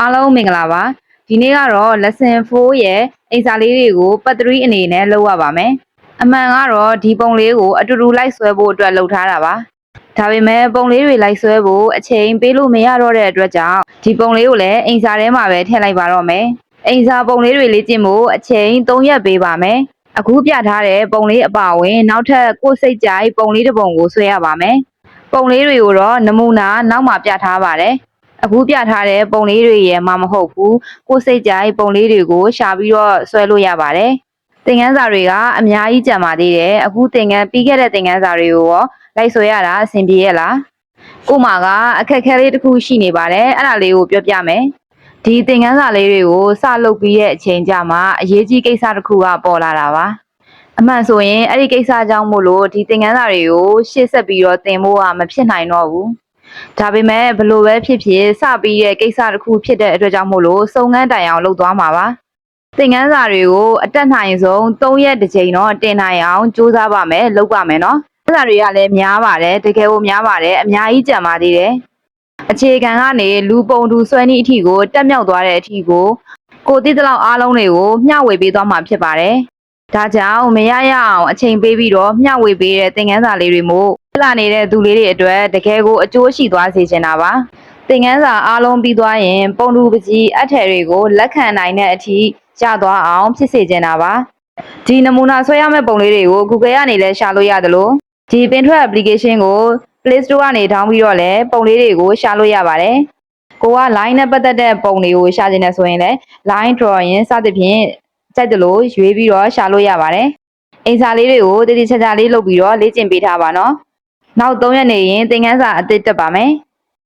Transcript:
အားလုံးမင်္ဂလာပါဒီနေ့ကတော့ lesson 4ရဲ့အိစာလေးတွေကိုပတ်3အနေနဲ့လုပ်ရပါမယ်အမှန်ကတော့ဒီပုံလေးကိုအတူတူလိုက်ဆွဲဖို့အတွက်လုပ်ထားတာပါဒါပေမဲ့ပုံလေးတွေလိုက်ဆွဲဖို့အချိန်ပေးလို့မရတော့တဲ့အတွက်ကြောင့်ဒီပုံလေးကိုလည်းအိစာထဲမှာပဲထည့်လိုက်ပါတော့မယ်အိစာပုံလေးတွေလေ့ကျင့်ဖို့အချိန်3ရက်ပေးပါမယ်အခုပြထားတဲ့ပုံလေးအပါအဝင် နောက်ထပ်ကိုယ်စိတ်ကြိုက်ပုံလေးတစ်ပုံကိုဆွဲရပါမယ်ပုံလေးတွေကိုတော့နမူနာနောက်မှာပြထားပါတယ် အခုပြထားတဲ့ပုံလေးတွေရဲ့မှမဟုတ်ဘူးကိုယ်စိတ်ကြိုက်ပုံလေးတွေကိုရှာပြီးတော့ဆွဲလို့ရပါတယ်သင်ခန်းစာတွေကအများကြီးကြံပါသေးတယ်အခုသင်ခန်းပြီးခဲ့တဲ့သင်ခန်းစာတွေကိုရောလိုက်ဆွဲရတာအဆင်ပြေရဲ့လားကို့မှာကအခက်အခဲလေးတစ်ခုရှိနေပါတယ်အဲ့ဒါလေးကိုပြောပြမယ်ဒီသင်ခန်းစာလေးတွေကိုစလုပ်ပြီးတဲ့အချိန်ကြမှာအရေးကြီးကိစ္စတစ်ခုကပေါ်လာတာပါအမှန်ဆိုရင်အဲ့ဒီကိစ္စကြောင့်မို့လို့ဒီသင်ခန်းစာတွေကိုရှေ့ဆက်ပြီးတော့သင်ဖို့ကမဖြစ်နိုင်တော့ဘူး ဒါပေမဲ့ဘလို့ပဲဖြစ်ဖြစ်စပြီးရဲ့ကိစ္စတစ်ခုဖြစ်တဲ့အတွက်ကြောင့်မို့လို့စုံငန်းတိုင်အောင်လုပ်သွားမှာပါသင်ခန်းစာတွေကိုအတက်နိုင်ဆုံး၃ရက်တစ်ချိန်တော့တင်နိုင်အောင်ကြိုးစားပါမယ်လုပ်ပါမယ်နော်သင်ခန်းစာတွေကလည်းများပါတယ်တကယ်ကိုများပါတယ်အများကြီးကြံပါသေးတယ်အခြေခံကနေလူပုံတူဆွဲနည်းအထီကိုတက်မြောက်သွားတဲ့အထီကိုကိုတိတလောက်အားလုံးတွေကိုမျှဝေပေးသွားမှာဖြစ်ပါတယ်ဒါကြောင့်မရရအောင်အချိန်ပေးပြီးတော့မျှဝေပေးတဲ့သင်ခန်းစာလေးတွေမို့ လာနေတဲ့သူလေးတွေအတွက်တကယ်ကိုအကျိုးရှိသွားစေချင်တာပါသင်ခန်းစာအားလုံးပြီးသွားရင် ပုံတူပကြီးအထည်တွေကိုလက်ခံနိုင်တဲ့အထိရသွားအောင်ဖြစ်စေချင်တာပါဒီနမူနာဆွဲရမယ့်ပုံလေးတွေကို Google ကနေလည်းရှာလို့ရတယ်လို့ဒီ Pinterest application ကို Play Store ကနေ download ပြီးတော့လည်းပုံလေးတွေကိုရှာလို့ရပါတယ်ကိုက line နဲ့ပတ်သက်တဲ့ပုံတွေကိုရှာနေတယ်ဆိုရင်လည်း line drawing စသဖြင့်ကြိုက်တယ်လို့ရွေးပြီးတော့ရှာလို့ရပါတယ်အိမ်စာလေးတွေကိုတည်တည်ချာချာလေးလုပ်ပြီးတော့လေ့ကျင့်ပေးထားပါနော် နောက်3ရက်နေရင်သင်ခန်းစာအသစ်တက်ပါမယ်